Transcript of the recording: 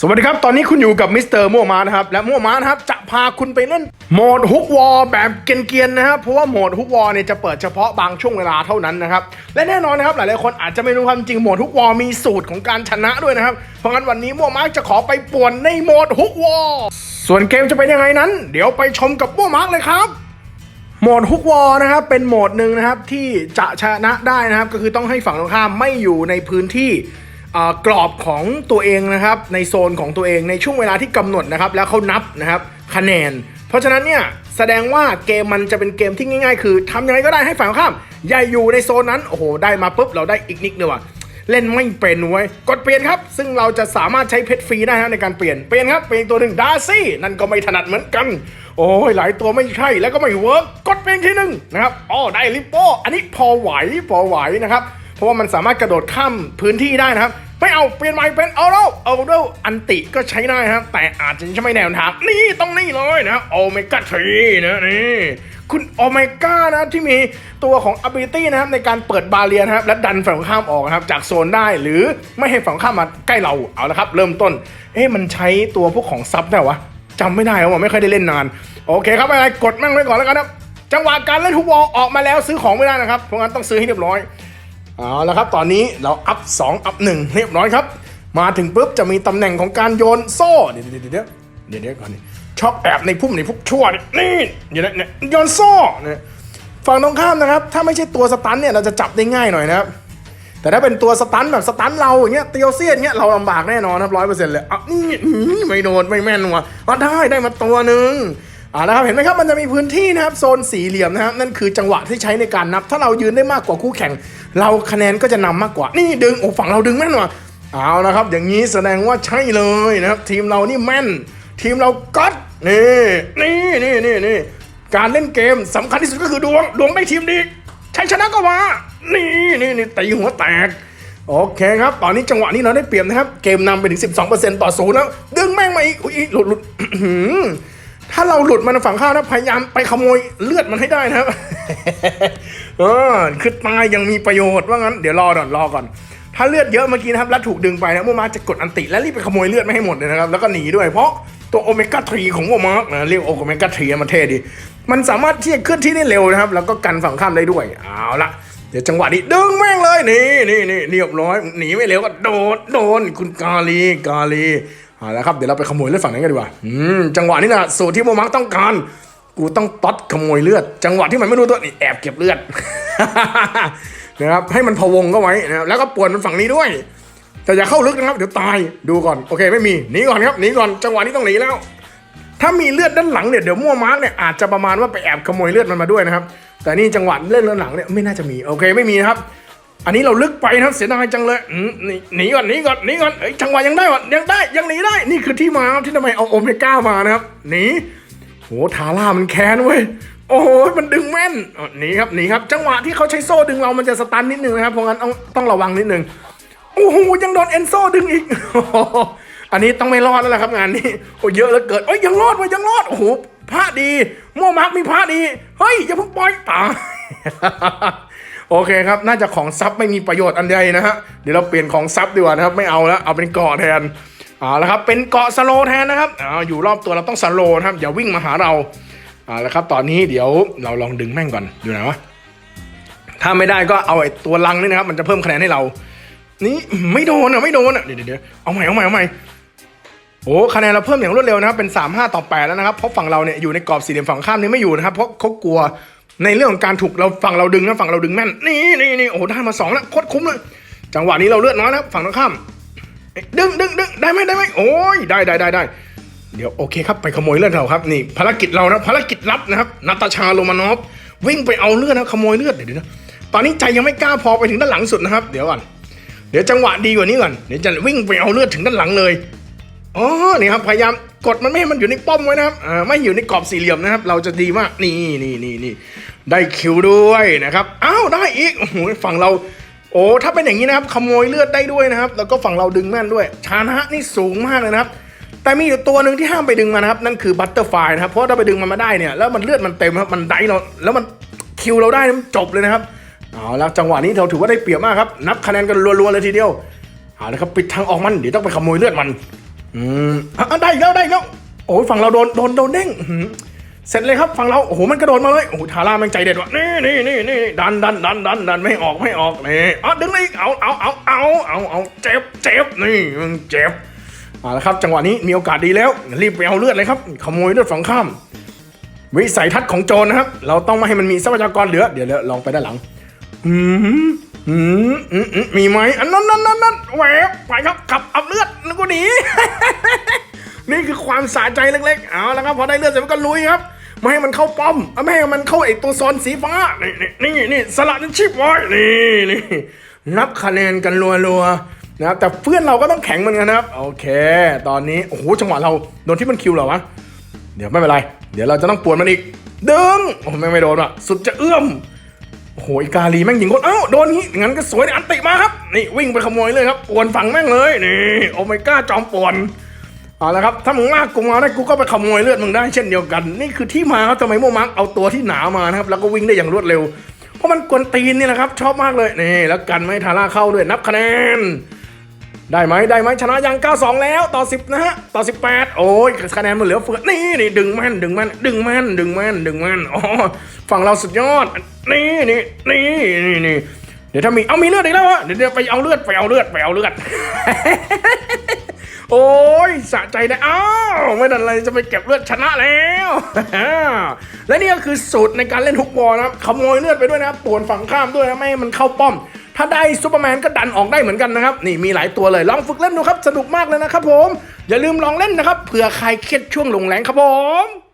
สวัสดีครับ ตอนนี้คุณอยู่กับมิสเตอร์มั่วมานะครับ และมั่วมานะครับ จะพาคุณไปเล่นโหมดฮุกวอลแบบเกรียนๆนะครับ เพราะว่าโหมดฮุกวอลเนี่ยจะเปิดเฉพาะบางช่วงเวลาเท่านั้นนะครับ และแน่นอนนะครับ หลายๆคนอาจจะไม่รู้ความจริงโหมดฮุกวอลมีสูตรของการชนะด้วยนะครับ เพราะงั้นวันนี้มั่วมาจะขอไปป่วนในโหมดฮุกวอลส่วนเกมจะเป็นยังไงนั้น เดี๋ยวไปชมกับมั่วมาร์เลยครับโหมดฮุกวอลนะครับเป็นโหมดหนึ่งนะครับที่จะชนะได้นะครับก็คือต้องให้ฝั่งตรงข้ามไม่อยู่ในพื้นที่ กรอบของตัวเองนะครับในโซนของตัวเองในช่วงเวลาที่กำหนดนะครับแล้วเขานับนะครับคะแนน เพราะฉะนั้นเนี่ยแสดงว่าเกมมันจะเป็นเกมที่ง่าย ๆ คือทำยังไงก็ได้ให้ฝั่งตรงข้ามอย่าอยู่ในโซนนั้นโอ้โหได้มาปุ๊บเราได้อีกนิดเดียวเล่นไม่เป็นเว้ยกดเปลี่ยนครับ ซึ่งเราจะสามารถใช้เพชรฟรีได้นะในการเปลี่ยนเปลี่ยนครับเปลี่ยนตัวหนึ่งดาซี่นั่นก็ไม่ถนัดเหมือนกัน โอ้ยหลายตัวไม่ใช่แล้วก็ไม่เวิร์กกดเป็นทีหนึ่งนะครับอ๋อได้ลิปโป้อันนี้พอไหวพอไหวนะครับเพราะว่ามันสามารถกระโดดข้ามพื้นที่ได้นะครับ ไม่เอาเปลี่ยนใหม่เป็นเอาแล้วเอาแล้อันติก็ใช้ได้นะแต่อาจจะใช่ไม่แนวทางนี่ต้องนี่เลยนะโอเมก้าทรีนะนี่คุณโอเมก้านะที่มีตัวของ ability นะครับในการเปิดบาเรียนะครับ และดันฝั่งข้ามออกนะครับ จากโซนได้หรือไม่ให้ฝั่งข้ามมาใกล้เราเอาละครับ เริ่มต้น เอ๊ะมันใช้ตัวพวกของซับได้วะจำไม่ได้แล้วว่าไม่ค่อยได้เล่นนาน โอเคครับไม่เป็นไรกดแม่งไว้ก่อนแล้วกันครับจังหวะการเล่นฮุกวอลออกมาแล้วซื้อของไม่ได้นะครับเพราะงั้นต้องซื้อให้เรียบร้อย เอาละครับ ตอนนี้เราอัพ 2 อัพ 1 เรียบร้อยครับ มาถึงปุ๊บจะมีตำแหน่งของการโยนโซ่ เดี๋ยวเดี๋ยวเดี๋ยวเดี๋ยวก่อนนี่ชอบแอบในพุ่มในพวกชั่วนี่นี่เดี๋ยวนะเนี่ยโยนโซ่เนี่ยฝั่งตรงข้ามนะครับ ถ้าไม่ใช่ตัวสตันเนี่ยเราจะจับได้ง่ายหน่อยนะครับ แต่ถ้าเป็นตัวสตันแบบสตันเราอย่างเงี้ยเตียวเซียนเงี้ยเราลำบากแน่นอนครับร้อยเปอร์เซ็นต์เลยอะนี่ไม่โดนไม่แม่นว่ะอะได้ได้มาตัวหนึ่ง อ่านะครับเห็นไหมครับมันจะมีพื้นที่นะครับโซนสี่เหลี่ยมนะครับนั่นคือจังหวะที่ใช้ในการนับ ถ้าเรายืนได้มากกว่าคู่แข่ง เราคะแนนก็จะนำมากกว่า นี่ดึงโอ้ฝั่งเราดึงแม่นว่ะเอานะครับ อย่างนี้แสดงว่าใช่เลยนะครับ ทีมเรานี่แม่น ทีมเราก็ดนี่นี่นี่นี่นี่การเล่นเกมสำคัญที่สุดก็คือดวงดวงได้ทีมดีชัยชนะก็มานี่นี่นี่ตีหัวแตกโอเคครับ ตอนนี้จังหวะนี้เราได้เปรียบนะครับ เกมนำไปถึง 12%ต่อศูนย์แล้ว ดึงแม่งมาอีก อุ๊ยหลุดหลุด ถ้าเราหลุดมันฝั่งข้าวนะพยายามไปขโมยเลือดมันให้ได้นะครับเออคือตายยังมีประโยชน์ว่างั้นเดี๋ยวรอก่อนรอก่อน ถ้าเลือดเยอะเมื่อกี้นะครับแล้วถูกดึงไปนะโมมาจะกดอันติและรีบไปขโมยเลือดไม่ให้หมดเลยนะครับแล้วก็หนีด้วยเพราะตัวโอเมก้าทรีของโมมาร์กนะเรียกโอเมก้าทรีมันเท่ดีมันสามารถที่จะเคลื่อนที่ได้เร็วนะครับ แล้วก็กันฝั่งข้ามได้ด้วยเอาละเดี๋ยวจังหวะนี้ดึงแม่งเลยนี่นี่นี่เรียบร้อยหนีไม่เร็วก็โดดโดนคุณกาลีกาลี เอาละครับเดี๋ยวเราไปขโมยเลือดฝั่งนั้นกันดีกว่าอืมจังหวะนี้นะสูตรที่โมมาร์กต้องการ กูต้องต๊อดขโมยเลือด จังหวะที่มันไม่รู้ตัวนี่แอบเก็บเลือดนะครับให้มันพะวงก็ไว้นะครับแล้วก็ป่วนมันฝั่งนี้ด้วย แต่อย่าเข้าลึกนะครับเดี๋ยวตายดูก่อนโอเคไม่มีหนีก่อนครับหนีก่อนจังหวะนี้ต้องหนีแล้ว ถ้ามีเลือดด้านหลังเนี่ยเดี๋ยวมั่วมาร์กเนี่ยอาจจะประมาณว่าไปแอบขโมยเลือดมันมาด้วยนะครับแต่นี่จังหวะเล่นด้านหลังเนี่ยไม่น่าจะมีโอเคไม่มีนะครับ อันนี้เราลึกไปนะเสียดายจังเลยหนีก่อนหนีก่อนหนีก่อนเอ้ยจังหวะยังได้วะยังได้ยังหนีได้นี่คือที่มาที่ทำไมเอาโอเมก้ามานะครับหนีโหทาร่ามันแค้นเว้ยโอ้โหมันดึงแม่นหนีครับหนีครับ จังหวะที่เขาใช้โซ่ดึงเรามันจะสตันนิดนึงนะครับเพราะงั้นต้องระวังนิดนึงโอ้โหยังโดนเอนโซ่ดึงอีกอันนี้ต้องไม่รอดแล้วละครับงานนี้โอ้เยอะเหลือเกินเอ้ยยังรอดว้ยยังรอดโอ้โหพระดีโมมาร์กมีพระดีเฮ้ยอย่าเพิ่งปล่อยตาย โอเคครับ น่าจะของซับไม่มีประโยชน์อันใดนะฮะ เดี๋ยวเราเปลี่ยนของซับดีกว่านะครับ ไม่เอาแล้ว เอาเป็นเกาะแทนเอาละครับ เป็นเกาะสโลแทนนะครับอ่าอยู่รอบตัวเราต้องสโลนะครับ อย่าวิ่งมาหาเราเอาละครับ ตอนนี้เดี๋ยวเราลองดึงแม่งก่อนดูหนวะ ถ้าไม่ได้ก็เอาไอ้ตัวลังนี่นะครับ มันจะเพิ่มคะแนนให้เรา นี่ไม่โดนอะ ไม่โดนอะ เดี๋ยวเดี๋ยวเอาใหม่ เอาใหม่ เอาใหม่โอ้คะแนนเราเพิ่มอย่างรวดเร็วนะครับ เป็น 3 5 ต่อ 8 แล้วนะครับ เพราะฝั่งเราเนี่ยอยู่ในกรอบสี่เหลี่ยมฝั่งข้ามนี่ไม่อยู่นะครับ เพราะเขากลัว ในเรื่องของการถูกเราฝั่งเราดึงนะฝั่งเราดึงแม่นนี่นี่นี่โอ้โหได้มาสองแล้วโคตรคุ้มเลยจังหวะนี้เราเลือดน้อยนะครับฝั่งตรงข้ามดึงดึงดึงได้ไหมได้ไหมโอ้ยได้ได้ได้ได้เดี๋ยวโอเคครับไปขโมยเลือดเราครับนี่ภารกิจเรานะภารกิจลับนะครับนาตาชาโรมานอฟวิ่งไปเอาเลือดนะขโมยเลือดเดี๋ยวเดี๋ยวนะตอนนี้ใจยังไม่กล้าพอไปถึงด้านหลังสุดนะครับ เดี๋ยวก่อนเดี๋ยวจังหวะดีกว่านี้ก่อนเดี๋ยวจะวิ่งไปเอาเลือดถึงด้านหลังเลยอ๋อนี่ครับพยายามกดมันไม่ให้มันอยู่ในป้อมไว้นะครับอ่าไม่อยู่ในกรอบสี่เหลี่ยมนะครับ เราจะดีมากนี่นี่นี่นี่ ได้คิวด้วยนะครับอ้าวได้อีกโอ้โหฝั่งเรา โอ้ถ้าเป็นอย่างนี้นะครับขโมยเลือดได้ด้วยนะครับ แล้วก็ฝั่งเราดึงแม่นด้วย ชานะนี่สูงมากเลยนะครับ แต่มีอยู่ตัวหนึ่งที่ห้ามไปดึงมานะครับ นั่นคือบัตเตอร์ไฟนะครับ เพราะถ้าไปดึงมันมาได้เนี่ย แล้วมันเลือดมันเต็มครับ มันได้เราแล้วมันคิวเราได้มันจบเลยนะครับ เอาแล้วจังหวะนี้เราถือว่าได้เปรียบมากครับ นับคะแนนกันรัวๆเลยทีเดียว เอาละครับปิดทางออกมัน เดี๋ยวต้องไปขโมยเลือดมัน อืมอะได้อีกแล้วได้อีกแล้ว โอ้ยฝั่งเราโดนโดนโดนเด้งอื เสร็จเลยครับฝั่งเราโอ้โหมันกระโดดมาเลยโอ้โหทาร่าแม่งใจเด็ดว่ะนี่นี่นี่นี่ดันดันดันดันดันไม่ออกไม่ออกนี่อะดึงเลยเอาเอาเอาเอาเอาเอาเจ็บเจ็บนี่มึงเจ็บเอาละครับจังหวะนี้มีโอกาสดีแล้ว รีบไปเอาเลือดเลยครับขโมยเลือดฝั่งข้าม วิสัยทัศน์ของโจรนะครับ เราต้องไม่ให้มันมีทรัพยากรเหลือเดี๋ยวลองไปด้านหลังอืมอืมอืมอืมมีไหมอันนั้นนั้นนั้นนั้นแหวกไปครับขับเอาเลือดนึกว่าหนีนี่คือความสะใจเล็กๆเอาแล้วครับพอได้เลือดเสร็จมันก็ลุยครับ ไม่ให้มันเข้าป้อมไม่ให้มันเข้าไอตัวซอนสีฟ้า นี่นี่นี่นี่สลัดชิปไว้นี่นี่นับคะแนนกันรัวๆนะครับแต่เพื่อนเราก็ต้องแข็งเหมือนกันนะครับโอเค ตอนนี้โอ้โหจังหวะเราโดนที่มันคิวเหรอวะเดี๋ยวไม่เป็นไร เดี๋ยวเราจะต้องปวนมันอีกดึงโอ้โหแม่ไม่โดนว่ะสุดจะเอื้อมโอ้โหอีกาลีแม่งยิงคนเอ้าโดนนี้งั้นก็สวยอันติมาครับนี่วิ่งไปขโมยเลยครับปวนฝั่งแม่งเลยนี่โอเมก้าจอมปวน เอาละครับ ถ้ามึงลากกูมาได้กูก็ไปขโมยเลือดมึงได้เช่นเดียวกัน นี่คือที่มาครับทำไมโมมักเอาตัวที่หนามานะครับ แล้วก็วิ่งได้อย่างรวดเร็ว เพราะมันกวนตีนนี่แหละครับ ชอบมากเลยนี่แล้วกันไม่ทาร่าเข้าด้วยนับคะแนน ได้ไหมได้ไหมชนะยัง 92 แล้วต่อ 10 นะฮะต่อ 18 โอ้ยคะแนนมันเหลือเฟือนี่นี่ดึงแม่นดึงแม่นดึงแม่นดึงแม่นดึงแม่นอ๋อฝั่งเราสุดยอด นี่นี่นี่นี่นี่เดี๋ยวถ้ามีเอามีเลือดอีกแล้ววะเดี๋ยวเดี๋ยวไปเอาเลือดไปเอาเลือดไปเอาเลือด โอ้ยสะใจนะอ้าวไม่ดันอะไรจะไปเก็บเลือดชนะแล้ว และนี่ก็คือสูตรในการเล่นฮุกบอลนะครับขโมยเลือดไปด้วยนะครับป่วนฝั่งข้ามด้วยนะไม่ให้มันเข้าป้อม ถ้าได้ซูเปอร์แมนก็ดันออกได้เหมือนกันนะครับ นี่มีหลายตัวเลยลองฝึกเล่นดูครับสนุกมากเลยนะครับผม อย่าลืมลองเล่นนะครับเผื่อใครเครียดช่วงลงแรงครับผม